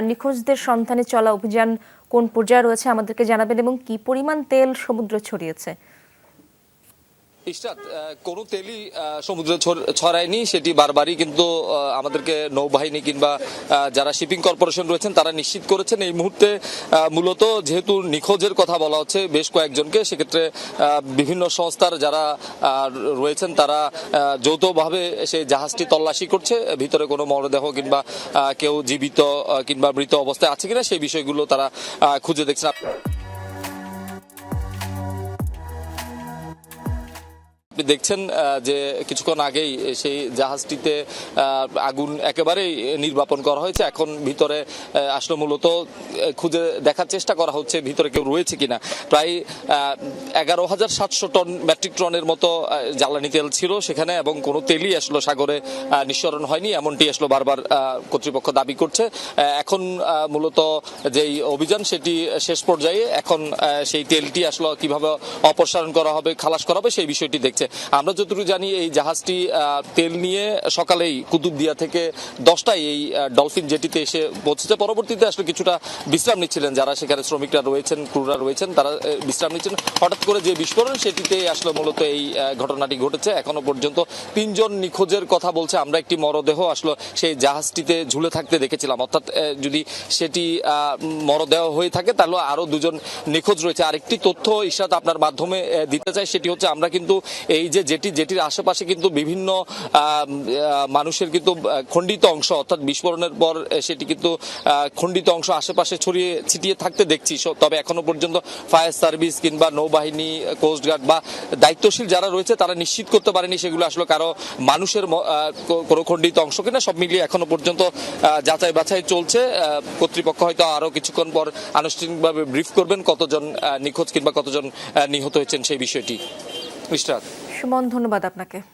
নিখোঁজদের সন্ধানে চলা অভিযান কোন পর্যায়ে রয়েছে আমাদেরকে জানাবেন এবং কি পরিমাণ তেল সমুদ্র ছড়িয়েছে? ইশরাত কোনো তেলই সমুদ্রে ছড়ায়নি, সেটি বারবারই কিন্তু আমাদেরকে নৌবাহিনী কিংবা যারা শিপিং কর্পোরেশন রয়েছেন, তারা নিশ্চিত করেছেন। এই মুহূর্তে মূলত যেহেতু নিখোঁজের কথা বলা হচ্ছে বেশ কয়েকজনকে, সেক্ষেত্রে বিভিন্ন সংস্থার যারা রয়েছেন, তারা যৌথভাবে সেই জাহাজটি তল্লাশি করছে। ভিতরে কোনো মরদেহ কিংবা কেউ জীবিত কিংবা মৃত অবস্থায় আছে কিনা, সেই বিষয়গুলো তারা খুঁজে দেখছেন। আপনি দেখছেন যে কিছুক্ষণ আগেই সেই জাহাজটিতে আগুন একেবারেই নির্বাপন করা হয়েছে। এখন ভিতরে আসলে মূলত খুঁজে দেখার চেষ্টা করা হচ্ছে ভিতরে কেউ রয়েছে কিনা। প্রায় এগারো হাজার সাতশো টন মেট্রিক টনের মতো জ্বালানি তেল ছিল সেখানে এবং কোনো তেলই আসলে সাগরে নিঃসরণ হয়নি। এমনটি আসলে বারবার কর্তৃপক্ষ দাবি করছে। এখন মূলত যেই অভিযান, সেটি শেষ পর্যায়ে এখন সেই তেলটি আসলে কীভাবে অপসারণ করা হবে, খালাস করা হবে, সেই বিষয়টি দেখছে। আমরা যতটুকু জানি, এই জাহাজটি তেল নিয়ে সকালেই কুতুবদিয়া থেকে দশটায় এই ডলফিন জেটিতে এসে পৌঁছেছে। পরবর্তীতে আসলে কিছুটা বিশ্রাম নিচ্ছিলেন যারা সেখানে শ্রমিকরা রয়েছেন, ক্রুরা রয়েছেন, তারা বিশ্রাম নিচ্ছেন। হঠাৎ করে যে বিস্ফোরণ, সেটিতে আসলে মূলত এই ঘটনাটি ঘটেছে। এখনও পর্যন্ত তিনজন নিখোঁজের কথা বলছে। আমরা একটি মরদেহ আসলে সেই জাহাজটিতে ঝুলে থাকতে দেখেছিলাম। অর্থাৎ যদি সেটি মরদেহ হয়ে থাকে, তাহলে আরও দুজন নিখোঁজ রয়েছে। আরেকটি তথ্য ইশাদ আপনার মাধ্যমে দিতে চাই, সেটি হচ্ছে আমরা কিন্তু এই যে যেটি, যেটির আশেপাশে কিন্তু বিভিন্ন মানুষের কিন্তু খণ্ডিত অংশ, অর্থাৎ বিস্ফোরণের পর সেটি কিন্তু খণ্ডিত অংশ আশেপাশে ছড়িয়ে ছিটিয়ে থাকতে দেখছি। তবে এখনও পর্যন্ত ফায়ার সার্ভিস কিংবা নৌবাহিনী কোস্টগার্ড বা দায়িত্বশীল যারা রয়েছে, তারা নিশ্চিত করতে পারেনি সেগুলো আসলে কারও মানুষের কোনো খণ্ডিত অংশ কিনা, সব মিলিয়ে এখনও পর্যন্ত যাচাই বাছাই চলছে। কর্তৃপক্ষ হয়তো আরও কিছুক্ষণ পর আনুষ্ঠানিকভাবে ব্রিফ করবেন কতজন নিখোঁজ কিংবা কতজন নিহত হয়েছেন সেই বিষয়টি। ইশরাত সুমন ধন্যবাদ আপনাকে।